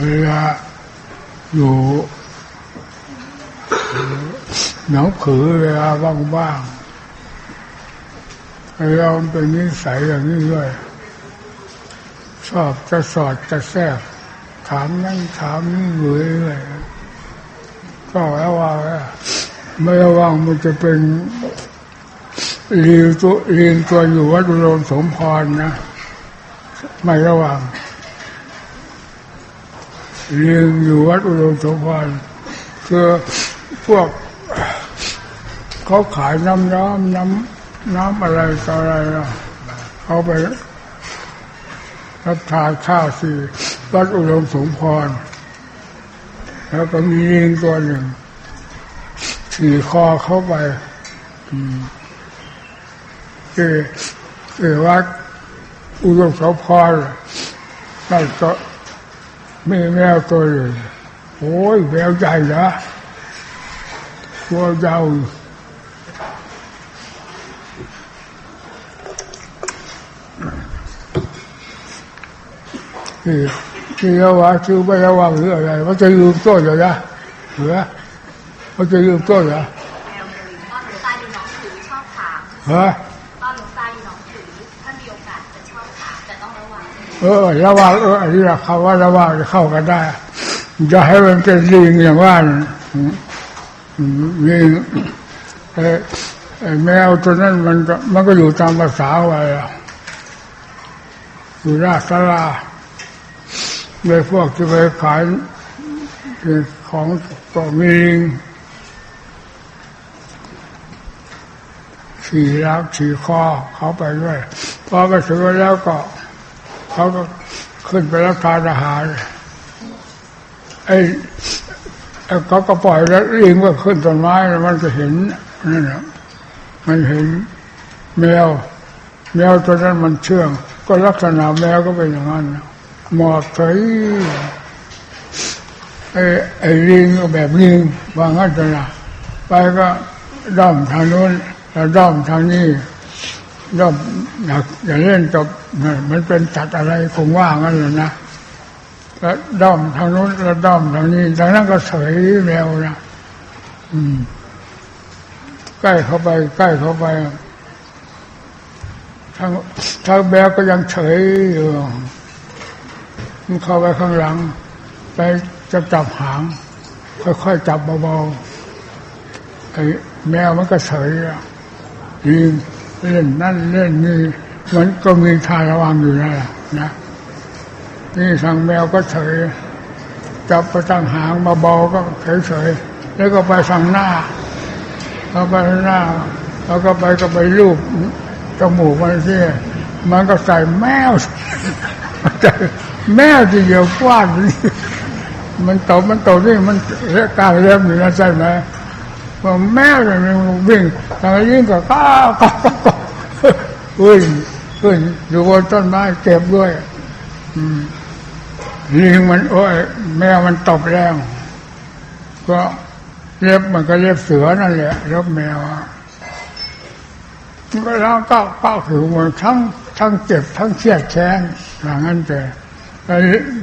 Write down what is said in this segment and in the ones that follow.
เวลาอยู่หนังผือเวลาว่างๆเราเป็นนิสัยอย่างนี้ด้วยชอบจะสอดจะแทรกถามนั่นถามนี่อยู่เรื่อยก็แล้วว่าไม่ระวังมันจะเป็นลีนตัวลีนตัวอยู่วัดอุดมสมพรนะ ไม่ระวัง ลีนอยู่วัดอุดมสมพรคือพวกเขาขายน้ำน้ำน้ำน้ำอะไรต่ออะไรเขาไปรับทานข้าวสี่วัดอุดมสมพร แล้วก็มีลิงตัวหนึ่งขี่คอเข้าไปคือคือวัดอุดมสมพรนั่นก็ มีแมวตัวหนึ่งโอ้ยแมวใหญ่นะตัวยาวที่ที่เราว่าชื่อไม่ระวังหรืออะไรมันจะยืมต้นเลยนะเหรือมันจะยืมต้นเหรอแม เออระวังเอออันนี้แหละคำว่าระวังจะเข้ากันได้จะให้มันเป็นลิงอย่างว่านลิงไอ้ไอ้แมวตัวนั้นมันก็มันก็อยู่ตามภาษาไว้อะอยู่หน้าศาลาในพวกที่ไปขายของก็มีลิงขี่แล้วขี่คอเขาไปด้วยพอไปถึงแล้วก็ เขาก็ขึ้นไปรับทานอาหารไอ้ไอ้เขาก็ปล่อยแล้วลิงก็ขึ้นต้นไม้แล้วมันก็เห็นนั่นแหละมันเห็นแมว แมวตัวนั้นมันเชื่อง ก็ลักษณะแมวก็เป็นอย่างนั้นหมอบเฉยไอ้ไอ้ลิงก็แบบลิงวางั้นจะนะไปก็ด้อมทางโน้นแล้วด้อมทางนี้ ย่อมอยากอย่าเล่นจบมันเป็นสัตว์อะไรคงว่างั้นเลยนะแล้วด้อมทางนู้นแล้วด้อมทางนี้ทางนั้นก็เฉยแมวนะอืม ใกล้เข้าไป ใกล้เข้าไปทางทางแมวก็ยังเฉยอยู่มันเข้าไปข้างหลัง ไปจะจับหาง ค่อยๆจับเบาๆไอ้แมวมันก็เฉยอะยิ เล่นนั่นเล่นนี่มันก็มีทาระวังอยู่นั่นแหละนะนี่ทางแมวก็เฉยจับไปทางหางมาเบาก็เฉยๆแล้วก็ไปทางหน้าแล้วไปทางหน้าแล้วก็ไปก็ไปลูบจมูกมันที่มันก็ใส่แมวแมวที่เดียวกว้านมันโตมันโตนี่มันเรียกการเรียบอยู่นะใช่ไหม พอแม่เลยมันวิ่งทางนี้ก็ก้าวก้าวก้าววิ่งขึ้นอยู่บนต้นไม้เก็บด้วยอืมลิงมันโอ้ยแมวมันตบแรงก็เล็บมันก็เล็บเสือนั่นแหละเล็บแมวก็แล้วก็ก็คือมันทั้งทั้งเจ็บทั้งเครียดแค้นอย่างนั้นแต่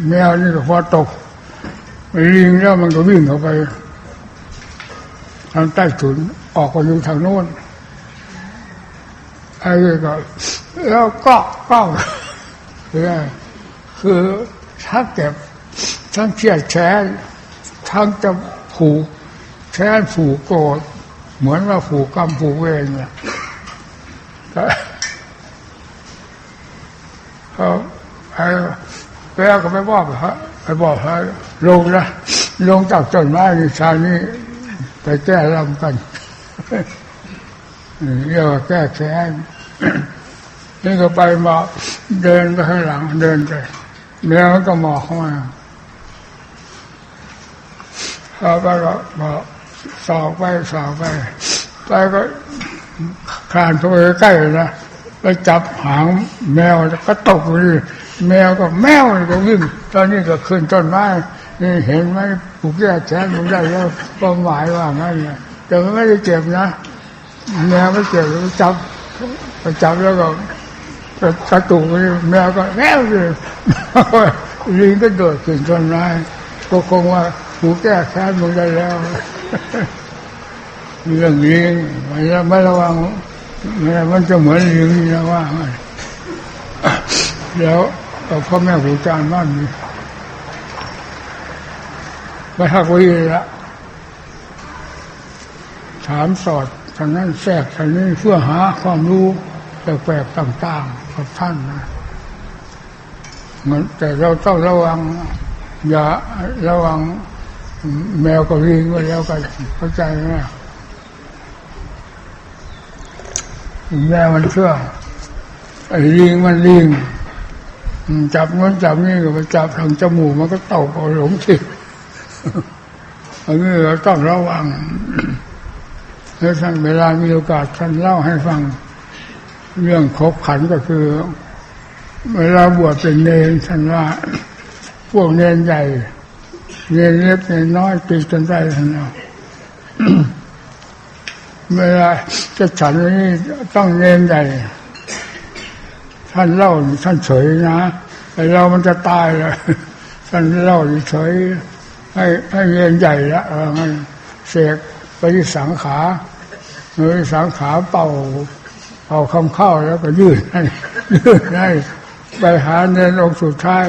แมวนี่ก็พอตกลิงแล้วมันก็วิ่งเข้าไป ทางใต้ถุนออกไปอยู่ทางโน้นไอ้ก็แล้วก็ก็คือคือทั้งเก็บทั้งเครียดแค้นทั้งจะผูกแค้นผูกโกรธเหมือนว่าผูกกรรมผูกเวรเนี่ยเขาไอ้แป้วก็ไปบอกฮะไปบอกฮะลงนะลงจากต้นไม้ในชานี้ ไปแก้ลำกันเรียกว่าแก้แค้นนี่ก็ไปมาเดินไปข้างหลังเดินไปแมวก็มองเข้ามาเขาไปก็บอกสอกไปสอกไปไปก็คานเข้าไปใกล้นะไปจับหางแมวก็ตกเลยแมวก็แมวก็วิ่งตอนนี้ก็ขึ้นต้นไม้นี่เห็นไหม กแก้แค้นมันได้แล้วความหมายว่างั้นเนี่ยแต่มันไม่ได้เจ็บนะแมวไม่เจ็บไปจับไปจับแล้วก็กระตุกแมวก็แมวเลยลิงก็โดดขึ้นต้นไม้ก็คงว่าหูแก้แค้นมึงได้แล้ว เรื่องลิงมันจะไม่ระวังมันจะเหมือนลิงนี่นะว่าแล้วพ่อแม่ครูอาจารย์บ้านนี้ ไปหักวีละถามสอดทางนั้นแทรกทางนี้เพื่อหาความรู้แปลกๆต่างๆกับท่านนะเหมือนแต่เราต้องระวัง อย่าระวังแมวกับลิงไว้แล้วกันเข้าใจไหมแมวมันเชื่อไอ้ลิงมันลิงจับนู้นจับนี่ก็ไปจับทางจมูกมันก็ตกเอาหลงทิศ อันนี้เราต้องระวังแล้วท่านเวลามีโอกาสท่านเล่าให้ฟัง เรื่องคบขันก็คือ เวลาบวชเป็นเนรท่านว่า พวกเนรใหญ่ เนรเล็กเนรน้อยตีกันได้ท่านเอาเวลาจะฉันนี่ต้องเนรใหญ่ ท่านเล่าท่านเฉยนะไอเรามันจะตายแล้วท่านเล่าเฉย ให้ให้เนใหญ่ละเอองั้นเสกไปที่สังขาเฮ้ยสังขาเป่าเป่าคำเข้าแล้วก็ยืดให้ยืดให้ไปหาเนรองค์สุดท้าย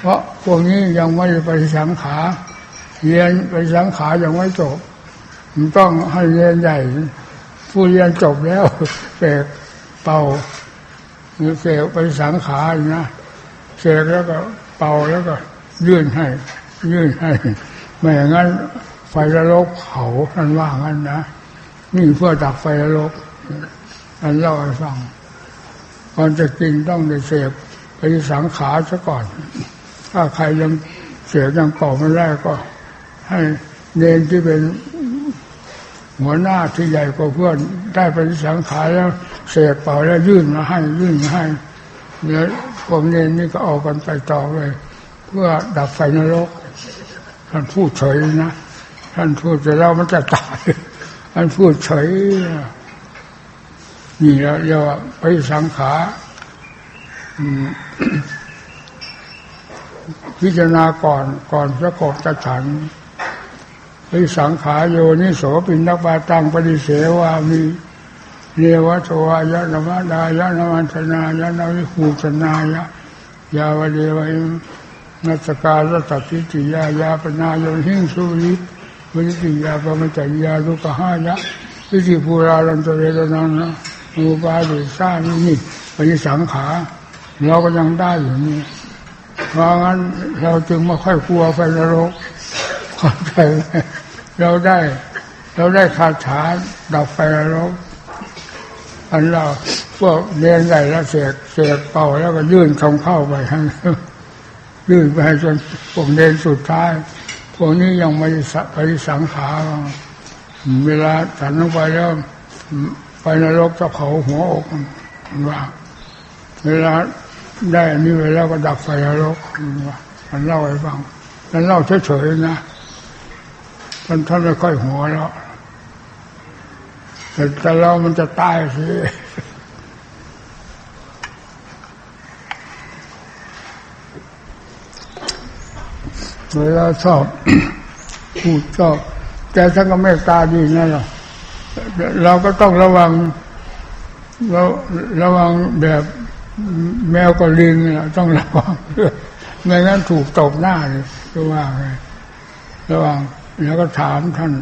เพราะพวกนี้ยังไม่ไปสังขาเรียนไปสังขายังไม่จบมันต้องให้เรียนใหญ่ ผู้เรียนจบแล้วเสกเป่าหรือเสกไปสังขาอยู่นะเสกแล้วก็เป่าแล้วก็ยื่นให้ นให้ไม่อย่างนั้นไฟระลกเผาท่านว่างั้นนะนี่เพื่อดับไฟระลกท่านเล่าให้ฟังก่อนจะกินต้องได้เสกไปสังขาซะก่อน ถ้าใครยังเสกยังเป่าไม่ได้ก็ ให้เนนที่เป็นหัวหน้าที่ใหญ่กว่าเพื่อนได้ไปสังขารแล้วเสกเป่าแล้วยื่นมาให้ยื่นมาให้เนี่ยผมเนนนี่ก็ออกกันไปต่อเลย เพื่อดับไฟนรก ท่านพูดเฉยนะท่านพูดแต่เรามันจะตายท่านพูดเฉยนี่แล้วเรียกว่าไปสังขารอืมพิจารณาก่อนก่อนประกอบจะฉันวิสังขารโยนิโสปินนักบาตังปฏิเสวามีเนวะโทวายะนวะดายะนวันธนายะนวิภูชนายะยาวเดวะ นัสการะตัติติยายาปนายนหิงสุริวินิติยาปมจจยาลุกหายะวิธิภูราลันตเรตนังนะมูปาดิสานี่นี่เป็นสังขารเราก็ยังได้อยู่นี่เพราะงั้นเราจึงไม่ค่อยกลัวไฟนรกเข้าใจไหมเราได้ เราได้คาถาดับไฟนรกอันเราพวกเรียนใหญ่แล้วเสกเสกเป่าแล้วก็ยื่นคำเข้าไปให้ง ยื่นไปจนพวกเรียนสุดท้าย พวกนี้ยังไม่ไปสังขารเวลาฉันลงไปแล้วไฟนรกจะเผาหัวอกมันว่า เวลาได้อันนี้ไปแล้วก็ดับไฟนรกมันว่ามันเล่าให้ฟังแล้วเล่าเฉยๆนะท่านท่านไม่ค่อยหัวแล้วแต่แต่เรามันจะตายสิ เวลาชอบพูดชอบแต่ท่านก็เมตตาดีนะเราเราก็ต้องระวังเราระวังแบบแมวกับลิงเนี่ยต้องระวังไม่งั้นถูกตบหน้าเลยก็ว่าไงระวังแล้วก็ถามท่าน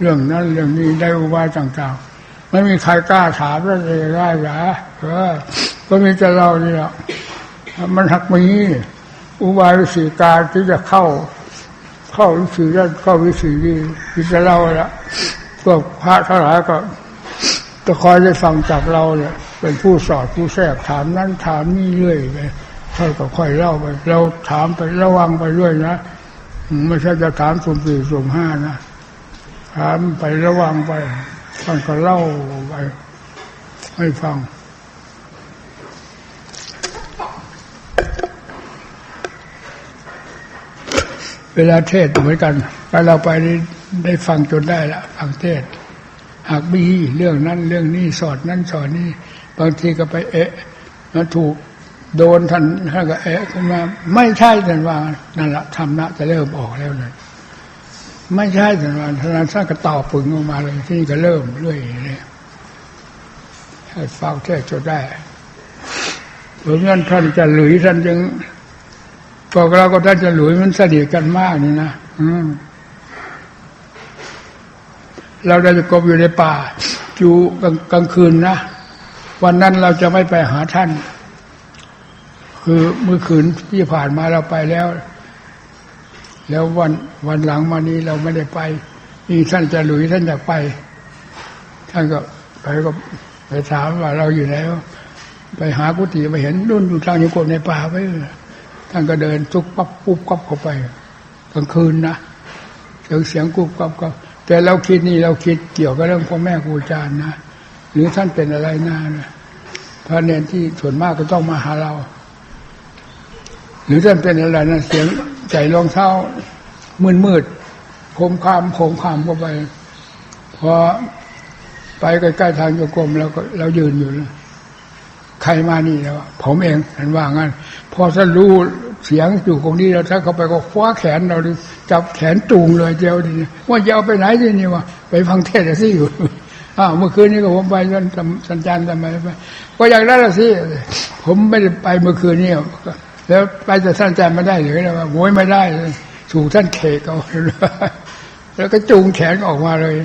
เรื่องนั้นเรื่องนี้ได้อุบายต่างๆ ไม่มีใครกล้าถามแล้วเลยได้หรอเออก็มีแต่เรานี่แหละมันหักมี อุบายวิสีการที่จะเข้า เข้าวิสีนั้นเข้าวิสีนี้มีแต่เราละพวกพระทั้งหลายก็จะคอยได้ฟังจากเราเนี่ย เป็นผู้สอดผู้แทรกถามนั้นถามนี่เรื่อยไปค่อยก็ค่อยเล่าไป เราถามไประวังไปเรื่อยนะไม่ใช่จะถามสุ่มสี่สุ่มห้านะถามไประวังไปท่านก็เล่าไปให้ฟัง เวลาเทศเหมือนกันไปเราไปได้ได้ฟังจนได้ละฟังเทศ หากมีเรื่องนั้นเรื่องนี้สอดนั้นสอดนี้บางทีก็ไปเอะมันถูกโดนท่านท่านก็เอะขึ้นมาไม่ใช่ท่านว่านั่นละธรรมะจะเริ่มออกแล้วเลยไม่ใช่ท่านว่าท่านท่านก็ตอบปึงออกมาเลยที่นี่ก็เริ่มเรื่อยเลยให้ฟังเทศจนได้เพราะงั้นท่านจะหลุยท่านจึง พวกเราก็ท่านจะหลุยมันสนิทกันมากนี่นะอืเราได้จะกบอยู่ในป่าอยู่กลางคืนนะวันนั้นเราจะไม่ไปหาท่าน คือเมื่อคืนที่ผ่านมาเราไปแล้ว แล้ววันวันหลังมานี้เราไม่ได้ไปนี่ท่านจะหลุยท่านอยากไป ท่านก็ไปก็ไปถามว่าเราอยู่แล้วไปหากุฏิไปเห็นรุ่นอยู่ทางโยกบในป่าไป ท่านก็เดินทุกปั๊บปุ๊บปั๊บเข้าไปกลางคืนนะเสียงเสียงกุ๊บกับกับแต่เราคิดนี่เราคิดเกี่ยวกับเรื่องพ่อแม่ครูอาจารย์นะหรือท่านเป็นอะไรหน้านะพระเนนที่ส่วนมากก็ต้องมาหาเรา หรือท่านเป็นอะไรนะเสียงใจรองเท้ามืดมืดโคมคามโคมคามเข้าไปพอไปใกล้ๆทางโยกรมเราก็เรายืนอยู่นะใครมานี่แล้วผมเองท่านว่างั้นพอท่านรู้ เสียงอยู่ตรงนี้แล้วท่านเข้าไปก็คว้าแขนเราดิจับแขนจูงเลยเดียวดีว่าจะเอาไปไหนดีนี่วะไปฟังเทศน์สิอยู่อ้าวเมื่อคืนนี้ก็ผมไปสันสัญจรทำไมไปก็อยากได้ละสิผมไม่ได้ไปเมื่อคืนนี้แล้วไปจะสัญจรไม่ได้หรือไงว่าโวยไม่ได้เลยถูกท่านเขกเอาแล้วก็จูงแขนออกมาเลย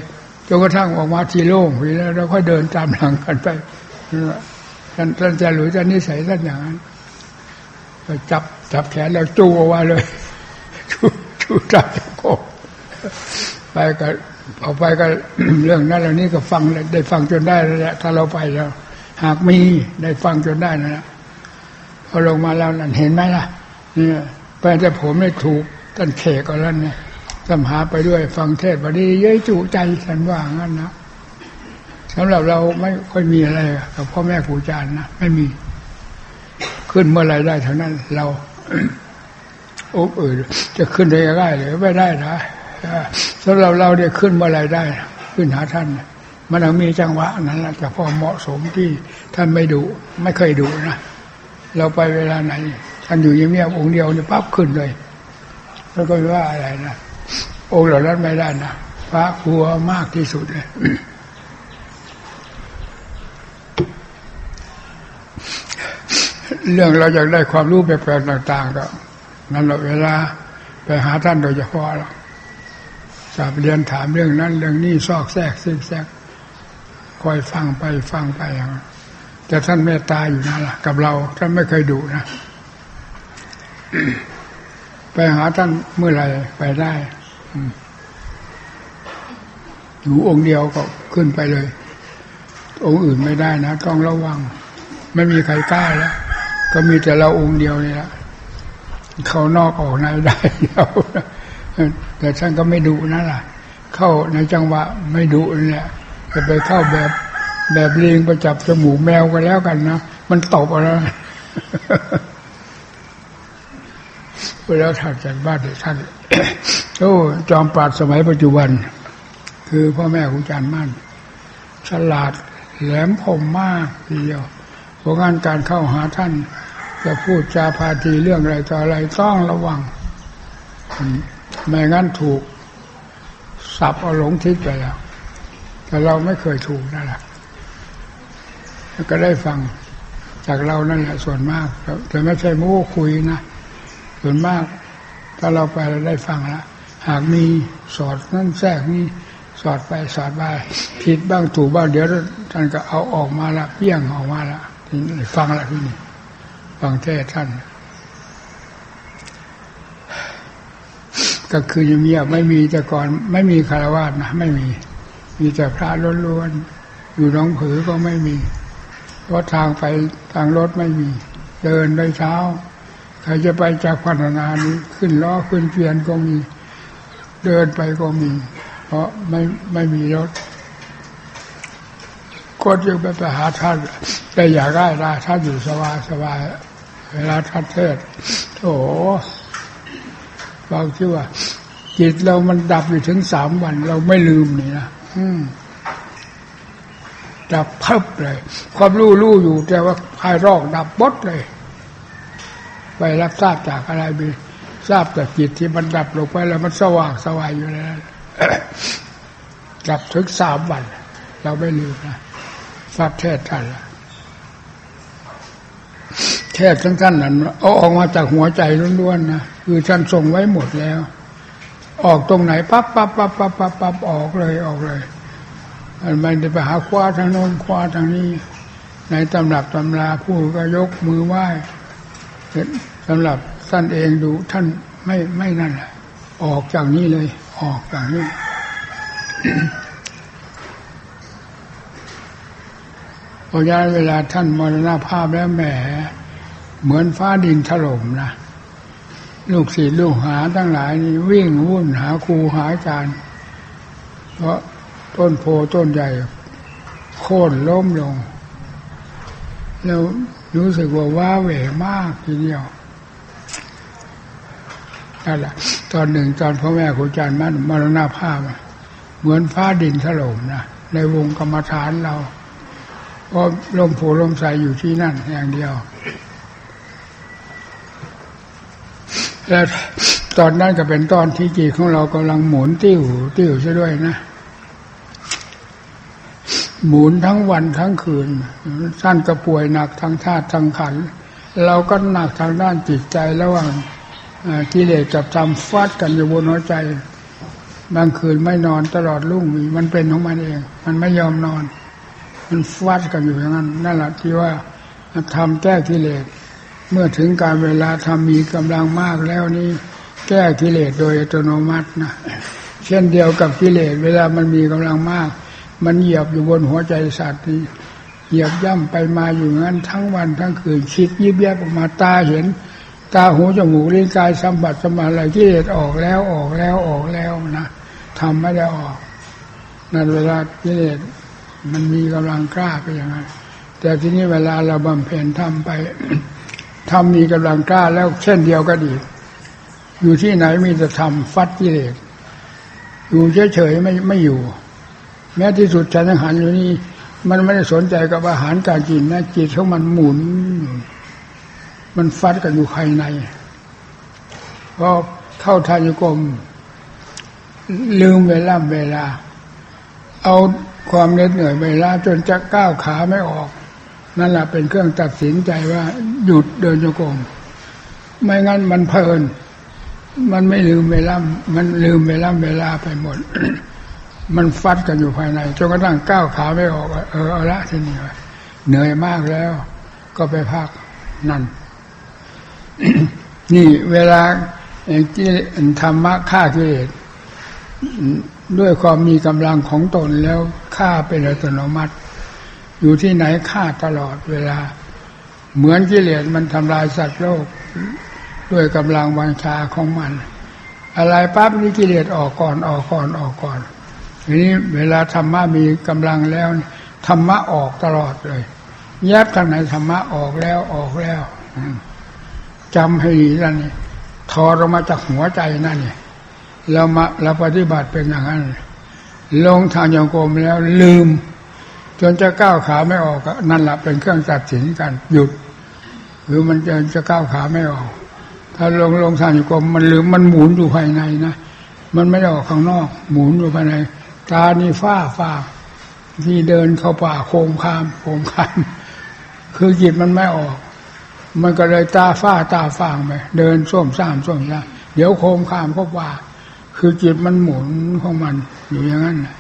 จนกระทั่งออกมาทีโล่งไปแล้วเราค่อยเดินตามหลังกันไปท่านท่านจะหรือท่านนิสัยท่านอย่างนั้นก็จับ จับแขนแล้วจูงออกมาเลยชูชูจับโกไปก็เอาไปก็เรื่องนั้นเรื่องนี้ก็ฟังได้ฟังจนได้แล้วแหละถ้าเราไปแล้ว หากมีได้ฟังจนได้นะพอลงมาแล้วนั่นเห็นไหมล่ะ เนี่ยไปแต่ผมไม่ถูกท่านเขกก็แล้วเนี่ยสัมหาไปด้วยฟังเทศน์วันนี้เย้ยจุใจฉันว่างั้นนะสำหรับเราไม่ค่อยมีอะไรกับพ่อแม่ครูอาจารย์นะไม่มี ขึ้นเมื่อไรได้เท่านั้นเรา อ้เออจะขึ้นได้ง่ายหรือไม่ได้นะสำหรับเราเนี่ยขึ้นเมื่อไรได้ ขึ้นหาท่านมันต้องมีจังหวะนั้นแหละจะพอเหมาะสมที่ท่านไม่ดุไม่เคยดุนะเราไปเวลาไหนท่านอยู่เงียบๆองค์เดียวเนี่ยปั๊บขึ้นเลยแล้วก็ว่าอะไรนะองค์เหล่านั้นไม่ได้นะพระกลัวมากที่สุดเลย เรื่องเราอยากได้ความรู้แปลกๆต่าง ๆ ก็นั่นแหละเวลาไปหาท่านโดยเฉพาะเราสอบเรียนถามเรื่องนั้น เรื่องนี้ซอกแซกซิกแซกคอยฟังไปฟังไปอย่างนั้นแต่ท่านเมตตาอยู่นั่นแหละกับเราท่านไม่เคยดุนะ ไปหาท่านเมื่อไรไปได้อยู่องค์เดียวก็ขึ้นไปเลย องค์อื่นไม่ได้นะ ต้องระวัง ไม่มีใครกล้าแล้ว ก็มีแต่เราองค์เดียวนี่แหละเขานอกออกในได้เดียวแต่ท่านก็ไม่ดุนั่นแหละเข้าในจังหวะไม่ดุเนี่ยจะไปเข้าแบบแบบเลิงไปจับจมูกแมวกันแล้วกันนะมันตบเอะไรเวลาถัดจากบ้านเด็กท่านโอ้จอมปราดสมัยปัจจุบัน คือพ่อแม่ครูอาจารย์มั่นฉลาดแหลมคมมากทีเดียว ราะงั้นการเข้าหาท่าน จะพูดจาพาทีเรื่องอะไรต่ออะไรต้องระวัง ไม่งั้นถูกสับเอาหลงทิศไปแล้ว แต่เราไม่เคยถูกนั่นแหละก็ได้ฟังจากเรานั่นแหละส่วนมากแต่ไม่ใช่โม้คุยนะ ส่วนมาก ถ้าเราไปเราได้ฟังแล้วหากมีสอดนั่นแทรกนี่สอดไปสอดไปผิดบ้างถูกบ้างเดี๋ยวท่านก็เอาออกมาละเปี้ยงออกมาละ ฟังละที่นี่ฟังเทศท่าน ก็คือยังมีไม่มีแต่ก่อน ไม่มีคารวาสนะไม่มี มีแต่พระล้วนๆอยู่หน้องผือก็ไม่มีเพราะทางไปทางรถไม่มี เดินไปเช้าใครจะไปจากพัฒนานี้ขึ้นล้อขึ้นเพียนก็มี เดินไปก็มี เพราะไม่ไม่มีรถก็จึงไปไปหาท่าน แต่อยากได้ได้ท่าอยู่สบายสบายเวลาท่านเทศโถบางที่ว่า จิตเรามันดับอยู่ถึงสามวัน เราไม่ลืมนี่นะดับเพิบเลย ความรู้รู้อยู่ แต่ว่าภายรอกดับบดเลย ไปรับทราบจากอะไรไปทราบจากจิตที่มันดับลงไปแล้วมันสว่างสวายอยู่แล้วดับถึงสามวัน เราไม่ลืมนะทราบเทศท่านละ เทศทั้งท่านนั้นเอาออกมาจากหัวใจล้วนๆนะคือท่านทรงไว้หมดแล้ว ออกตรงไหนปั๊บปั๊บปั๊บปั๊บปั๊บปั๊บออกเลยออกเลยมันไม่ได้ไปหาคว้าทางโน้นคว้าทางนี้ ในตำรับตำราผู้ก็ยกมือไหว้สำหรับท่านเองดูท่านไม่ไม่นั่นแหละออกจากนี้เลย ออกจากนี้เพราะฉะนั้นเวลาท่านมรณภาพแล้วแหม เหมือนฟ้าดินถล่มนะลูกศิษย์ลูกหาทั้งหลายนี่วิ่งวุ่นหาครูหาอาจารย์ เพราะต้นโพต้นใหญ่โค่นล้มลง แล้วรู้สึกว่าว้าเหวมากทีเดียวนั่นแหละตอนหนึ่งตอนพ่อแม่ครูอาจารย์มันมรณภาพเหมือนฟ้าดินถล่มนะในวงกรรมฐานเราเพราะลมโผลมใสอยู่ที่นั่นอย่างเดียว แล้วตอนนั้นก็เป็นตอนที่จิตของเรากำลังหมุนติ้วติ้วซะด้วยนะ หมุนทั้งวันทั้งคืนท่านก็ป่วยหนักทางธาตุทางขัน เราก็หนักทางด้านจิตใจระหว่างเอ่อกิเลสกับธรรมฟาดกันอยู่บนหัวใจ บางคืนไม่นอนตลอดรุ่งมีมันเป็นของมันเอง มันไม่ยอมนอน มันฟาดกันอยู่อย่างนั้นนั่นแหละที่ว่าทำแก้กิเลส เมื่อถึงการเวลาทำมีกำลังมากแล้วนี่แก้กิเลสโดยอัตโนมัตินะเช่นเดียวกับกิเลสเวลามันมีกำลังมาก มันเหยียบอยู่บนหัวใจสัตว์นี่เหยียบย่ำไปมาอยู่งั้นทั้งวันทั้งคืนคิดยิบแยบออกมาตาเห็น ตาหูจมูกลิ้นกายสัมผัสสมาอะไรกิเลสออกแล้วออกแล้วออกแล้วนะทำไม่ได้ออกนั่นเวลากิเลสมันมีกำลังกล้าไปอย่างนั้นแต่ทีนี้เวลาเราบำเพ็ญทำไป ทำมีกำลังกล้าแล้วเช่นเดียวกันอีกอยู่ที่ไหนมีแต่ทำฟัดกิเลสอยู่เฉยๆไม่ไม่อยู่ แม้ที่สุดฉันอาหารอยู่นี่มันไม่ได้สนใจกับอาหารการกินนะจิตของมันหมุน มันฟัดกันอยู่ภายในพอเข้าทานยกรมลืมเวลาเวลา เอาความเหน็ดเหนื่อยเวลาจนจะก้าวขาไม่ออก นั่นแหละเป็นเครื่องตัดสินใจว่าหยุดเดินโยกรมไม่งั้นมันเพลิน มันไม่ลืมเวลา มันลืมเวลาเวลาไปหมด มันฟัดกันอยู่ภายในจนกระทั่งก้าวขาไม่ออก เออเอาละทีนี้เหนื่อยมากแล้ว ก็ไปพักนั่น นี่เวลาที่ธรรมะฆ่ากิเลสด้วยความมีกำลังของตนแล้วฆ่าเป็นอัตโนมัติ อยู่ที่ไหนฆ่าตลอดเวลา เหมือนกิเลสมันทำลายสัตว์โลก ด้วยกำลังวังชาของมัน อะไรปั๊บนี่กิเลสออกก่อนออกก่อนออกก่อนทีนี้เวลาธรรมะมีกำลังแล้วธรรมะออกตลอดเลยแยบทางไหนธรรมะออกแล้วออกแล้วจำให้ดีแล้วนี่ถอดออกมาจากหัวใจนั่นเนี่ยเรามาเราปฏิบัติเป็นอย่างนั้น ลงทางยงกรมแล้วลืม จนจะก้าวขาไม่ออกนั่นแหละเป็นเครื่องตัดสินกันหยุด หรือมันจะจะก้าวขาไม่ออก ถ้าลงลงทางยงกรมมันลืมมันหมุนอยู่ภายในนะมันไม่ได้ออกข้างนอก หมุนอยู่ภายใน ตานี่ฟ้าฟ้าที่เดินเข้าป่าโคมคามโคมคามคือจิตมันไม่ออก มันก็เลยตาฟ้าตาฟางไปเดินส้มซ่ามส้มซ่ามเดี๋ยวโคมคามก็ว่าคือจิตมันหมุนของมันอยู่อย่างนั้นนะ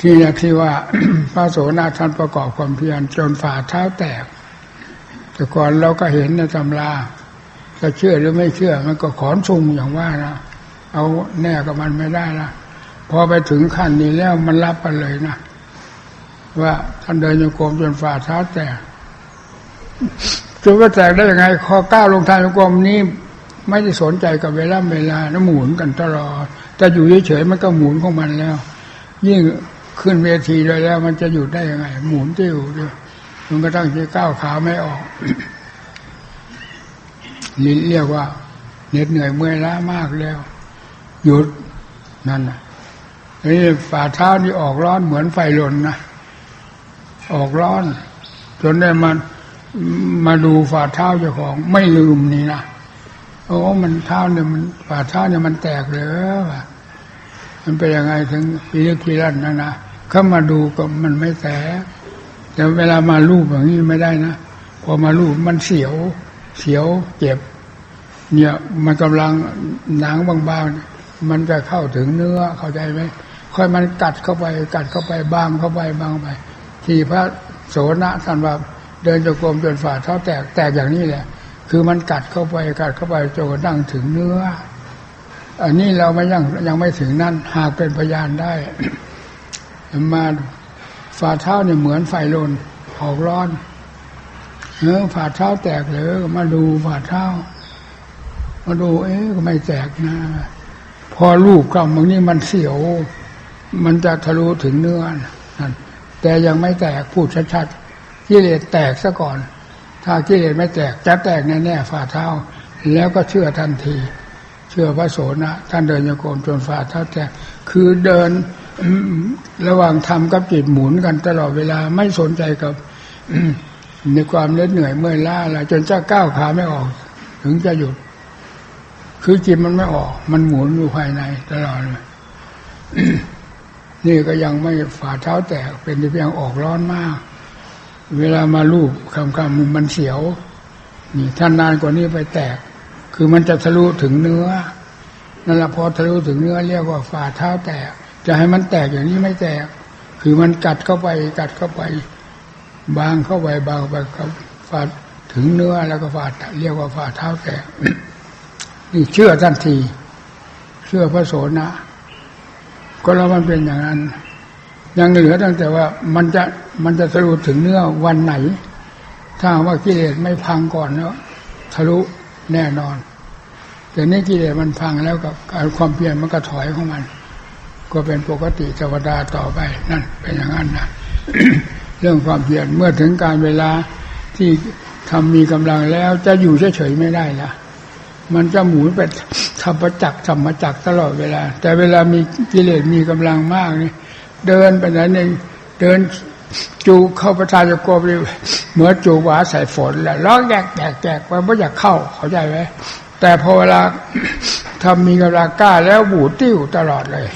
ที่นี่ที่ว่าพระโสนาท่านประกอบความเพียรจนฝ่าเท้าแตก แต่ก่อนเราก็เห็นในตำราจะเชื่อหรือไม่เชื่อ มันก็ขอนซุงอย่างว่านะเอาแน่กับมันไม่ได้ละพอไปถึงขั้นนี้แล้วมันรับกันเลยนะว่าท่านเดินโยกรมจนฝ่าเท้าแตกจนว่าแตกได้ยังไงคอก้าวลงทางโยกรมนี้ไม่ได้สนใจกับเวลาเวลานะหมุนกันตลอดแต่อยู่เฉยๆมันก็หมุนของมันแล้ว ยิ่ง ขึ้นเวทีเลยแล้ว มันจะหยุดได้ยังไง หมุนติ้วด้วมันก็ต้องจะก้าวขาไม่ออกนี่เรียกว่าเหน็ดเหนื่อยเมื่อยล้ามากแล้ว หยุดนั่นนะนี่ฝ่าเท้านี่ออกร้อนเหมือนไฟลนนะออกร้อน จนได้มันมาดูฝ่าเท้าเจ้าของ ไม่ลืมนี่นะโอ้มันเท้าเนี่ยมันฝ่าเท้าเนี่ยมันแตกเลยว่ะมันเป็นยังไงถึงปีลึกปีลั่นนะนะ เข้ามาดูก็มันไม่แตกแต่เวลามาลูบอย่างนี้ไม่ได้นะพอมาลูบมันเสียว เสียวเจ็บ เนี่ยมันกำลังหนังบางๆมันจะเข้าถึงเนื้อเข้าใจไหมค่อยมันกัดเข้าไป กัดเข้าไปบางเข้าไปบางไป ที่พระโสนะท่านว่าเดินจงกรมจนฝ่าเท้าแตกแตกอย่างนี้แหละ คือมันกัดเข้าไปกัดเข้าไปจนกระทั่งถึงเนื้อ อันนี้เราไม่ยังยังไม่ถึงนั่นหากเป็นพยานได้ มาฝ่าเท้าเนี่ยเหมือนไฟลนออกร้อนเออฝ่าเท้าแตกเลยมาดูฝ่าเท้า มาดู เอ๊ะก็ไม่แตกนะ พอลูกกลับบางนี้มันเสียว มันจะทะลุถึงเนื้อนั่นแต่ยังไม่แตกพูดชัดๆกิเลสแตกซะก่อน ถ้ากิเลสไม่แตกจะแตกแน่ๆฝ่าเท้า แล้วก็เชื่อทันที เชื่อพระโสนะท่านเดินโยกมจนฝ่าเท้าแตกคือเดิน ระหว่างทำกับจิตหมุนกันตลอดเวลาไม่สนใจกับในความเหน็ดเหนื่อยเมื่อยล้าอะไรจนจะก้าวขาไม่ออก ถึงจะหยุด คือจิตมันไม่ออก มันหมุนอยู่ภายในตลอดเลยนี่ก็ยังไม่ฝ่าเท้าแตกเป็นเพียงออกร้อนมาก เวลามาลูบคำคำมันเสียว นี่ท่านนานกว่านี้ไปแตก คือมันจะทะลุถึงเนื้อนั่นแหละพอทะลุถึงเนื้อเรียกว่าฝ่าเท้าแตก จะให้มันแตกอย่างนี้ไม่แตก คือมันกัดเข้าไปกัดเข้าไป บางเข้าไปบางไปครับฝ่าถึงเนื้อแล้วก็ฝ่าเรียกว่าฝ่าเท้าแตกนี่เชื่อทันที เชื่อพระโสนะ ก็แล้วมันเป็นอย่างนั้น ยังเหลือตั้งแต่ว่ามันจะมันจะทะลุถึงเนื้อวันไหน ถ้าว่ากิเลสไม่พังก่อนแล้วทะลุแน่นอน แต่นี่กิเลสมันพังแล้วกับความเพียรมันก็ถอยของมัน ก็เป็นปกติธรรมดาต่อไปนั่นเป็นอย่างนั้นนะเรื่องความเพียรเมื่อถึงการเวลาที่ทำมีกำลังแล้วจะอยู่เฉยๆไม่ได้ละมันจะหมุนไปทำประจักษ์ทำมจักตลอดเวลา แต่เวลามีกิเลสมีกำลังมากนี่เดินไปไหนเนี่ยเดินจูเข้าประทานกบเลยเหมือนจูหวาใส่ฝนแหละร้องแกกแกกแกกไปไม่อยากเข้าเข้าใจไหมแต่พอเวลาทำมีกำลังกล้าแล้วบูดติ้วตลอดเลย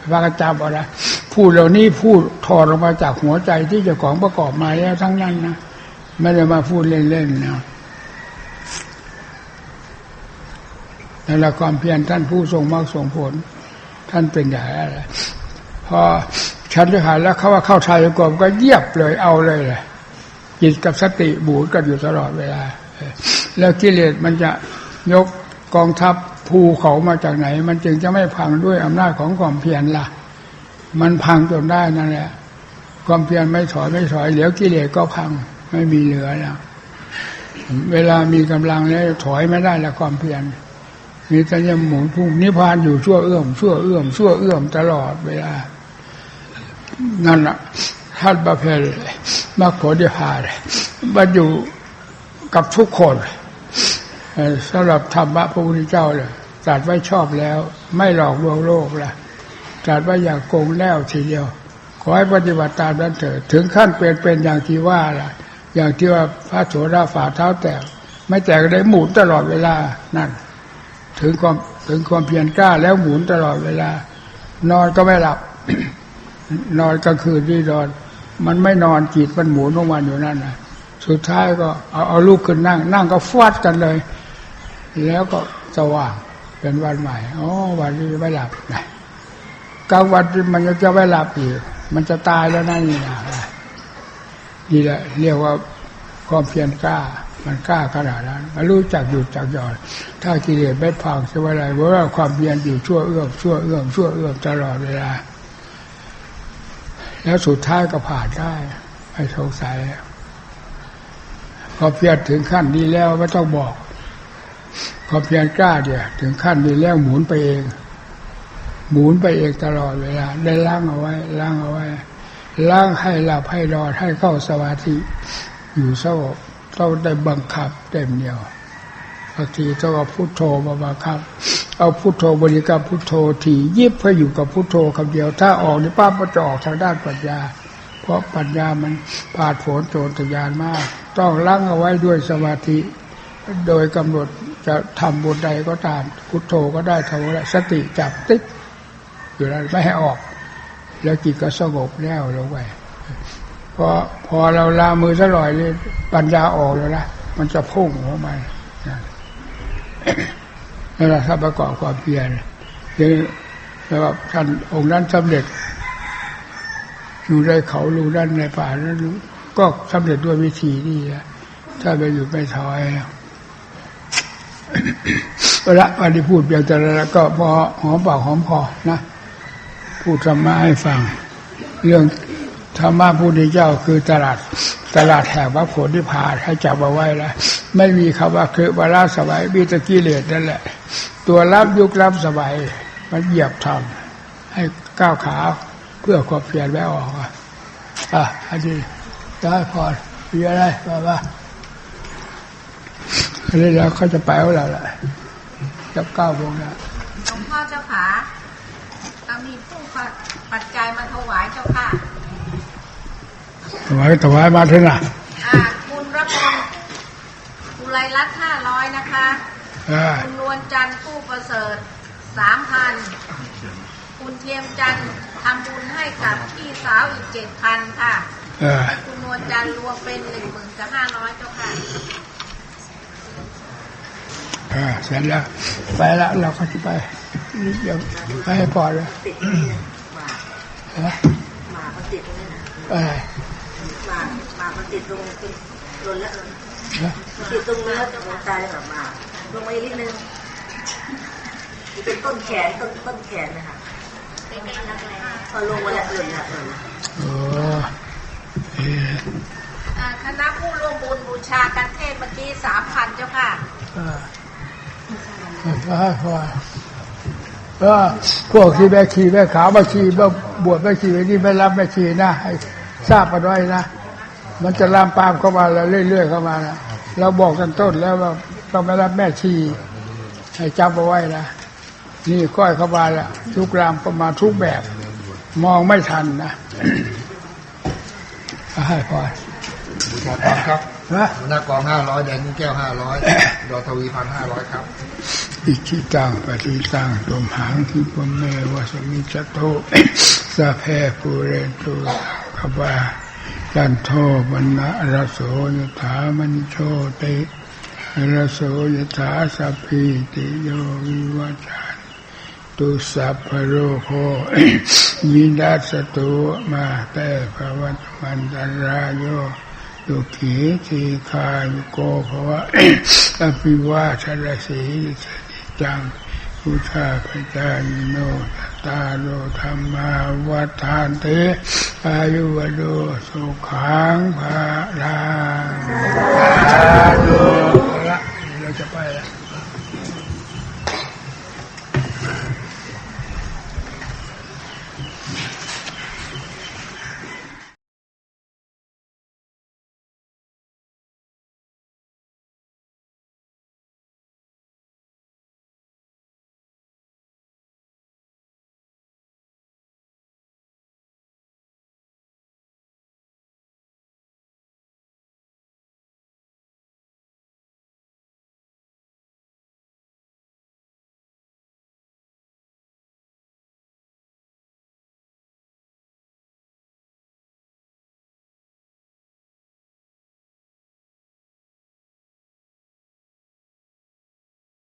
พระกจำเอาละพูดเหล่านี้พูดถอดออกมาจากหัวใจที่เจ้าของประกอบมาแล้วทั้งนั้นนะไม่ได้มาพูดเล่นๆนะนั่นแหละความเพียรท่านผู้ทรงมากทรงผล ท่านเป็นอย่างไรพอฉันจะหายแล้วเขาว่าเข้าชายกรมก็เยียบเลยเอาเลยเลยจิตกับสติบูดกันอยู่ตลอดเวลา แล้วกิเลสมันจะยกกองทัพ ภูเขามาจากไหน มันจึงจะไม่พังด้วยอำนาจของความเพียรล่ะ มันพังจนได้นั่นแหละ ความเพียรไม่ถอยไม่ถอยเดี๋ยวกิเลสก็พังไม่มีเหลือแล้วเวลามีกำลังแล้วถอยไม่ได้ล้วความเพียรมีแต่ยังหมุนพุ่งนิพพานอยู่ชั่วเอื้อมชั่วเอื้อมชั่วเอื้อมตลอดเวลา นั่นแหละท่านประเพณมรรคผลนิพพานมาอยู่กับทุกคน สำหรับธรรมะพระพุทธเจ้าเลยจัดไว้ชอบแล้ว ไม่หลอกลวงโลกละจัดไว้อย่างโกงแล้วทีเดียว ขอให้ปฏิบัติตามนั้นเถิดถึงขั้นเป็นเป็นอย่างที่ว่าล่ะ อย่างที่ว่าพระโสดาฝ่าเท้าแตกไม่แตกได้หมุนตลอดเวลานั่น ถึงความถึงความเพียรกล้าแล้วหมุนตลอดเวลา นอนก็ไม่หลับ นอนกลางคืนที่นอน มันไม่นอนจิตมันหมุนของมันอยู่นั่นนะสุดท้ายก็เอาเอาลูกขึ้นนั่ง นั่งก็ฟาดกันเลย แล้วก็สว่างเป็นวันใหม่อ๋อวันนี้ไม่หลับนะกลางวันมันจะไม่หลับอีกมันจะตายแล้วนั่นนี่นะนี่แหละ เรียกว่าความเพียรกล้า มันกล้าขนาดนั้นมันรู้จักหยุดจักหย่อนถ้ากิเลสไม่พังจะว่าอะไรเพราะว่าความเพียรอยู่ชั่วเอื้อมชั่วเอื้อมชั่วเอื้อมตลอดเวลา แล้วสุดท้ายก็ผ่านได้ไม่สงสัยพอเพียรถึงขั้นนี้แล้วไม่ต้องบอก พอเพียรกล้าเดียวถึงขั้นนี้แล้วหมุนไปเอง หมุนไปเองตลอดเวลาได้ล้างเอาไว้ ล้างเอาไว้ ล้างให้หลับให้รอดให้เข้าสมาธิอยู่สงบต้องได้บังคับเต็มเดียวบางทีต้องเอาพุโทโธมาบังคับ เอาพุโทโธบริกรรมพุโทโธถี่ยิบให้อยู่กับพุโทโธคำเดียว ถ้าออกนี่ป้ามันจะออกทางด้านปัญญา เพราะปัญญามันผาดโผนโจรทะยานมาก ต้องลังเอาไว้ด้วยสมาธิ โดยกำหนด จะทำบุญใดก็ตามพุทโธก็ได้ทำก็ได้สติจับติ๊กอยู่นั้นไม่ให้ออก แล้วจิตก็สงบแล้วลงไปพอพอเราลามือสลอยเลยปัญญาออกแล้วนะมันจะพุ่งออกมานั่นแหละถ้าประกอบความเพียรคือแล้วท่านองค์นั้นสำเร็จ อยู่ในเขาลูด้านในป่านั้นก็สำเร็จด้วยวิธีนี้นะถ้าไปอยู่ไม่ถอย เอาละวันนี้พูดเพียงแต่ละก็พอหอมปากหอมคอนะพูดธรรมะให้ฟัง เรื่องธรรมะพุทธเจ้าคือตลาดตลาดแห่งพระผลที่พานให้จับเอาไว้แล้วไม่มีคำว่าคือวาระสบายมีตะกิเลสนั่นแหละ ตัวรับยุครับสบายมันเหยียบทำให้ก้าวขาเพื่อความเพียรแววออกอะอะอันนี้ได้พอมีอะไรบ้า อันนี้เราเขาจะไปของเราละจะก้าววงนะหลวงพ่อเจ้าขาเรามีผู้ปัจจัยมาถวายเจ้าค่ะถวายถวายมาเถอะนะอ่าคุณระพลกุไลรัตห้าร้อยนะคะอ่าคุณนวลจันทร์ผู้ประเสริฐสามพันคุณเทียมจันทร์ทำบุญให้กับพี่สาวอีกเจ็ดพันค่ะอ่าคุณนวลจันทร์รวมเป็นหนึ่งหมื่นกับห้าร้อยเจ้าค่ะอ่า เสร็จแล้ว ไปละเราก็จะไปเดี๋ยวไปให้พอเลยนะหมาฮะหมาติดตรงนี้นะหมาหมามันติดตรงตรงลนแล้วลนฮะติดตรงเนื้อตรงตายแบบหมาลงมาอีกนิดนึงเป็นต้นแขนต้นต้นแขนนะคะพอลงมาแล้วหล่นละหล่นละโอ้เออคณะผู้ร่วมบุญบูชากันเทศเมื่อกี้สามพันเจ้าค่ะอ่า พอเออพวกที่แม่ชีแม่ขาวแม่ชีเมื่อบวชแม่ชีนี่ไม่รับแม่ชีนะให้ทราบกันไว้นะมันจะลามปามเข้ามาแล้วเรื่อย ๆ เข้ามานะเราบอกกันต้นแล้วว่าต้องไม่รับแม่ชีให้จำเอาไว้นะนี่ก้อยเข้ามาแล้วทุกรามก็มาทุกแบบ มองไม่ทันนะให้พอบูชากองครับนะหัวหน้ากองห้าร้อยแดงนิ้วแก้วห้าร้อยดอทวีพันห้าร้อยครับ อิจิตังปฏิตังตุมหังคิปะเมวสมิจโตสะเพปูเรนตุขบาจันโทปนะระโสยถามณิโชติระโสยถาสัพพิติโยวิวัจจันตุสัพพโรโควินัสตุมาเตภวัตมันตรายโยดุขีทีคายโกภวะอภิวาชรสีส จังพุทธาพจายิโนตาโลธรรมาวัฏานเตอายุวโดสุขังภาลังสาธุละเราจะไปแล้ว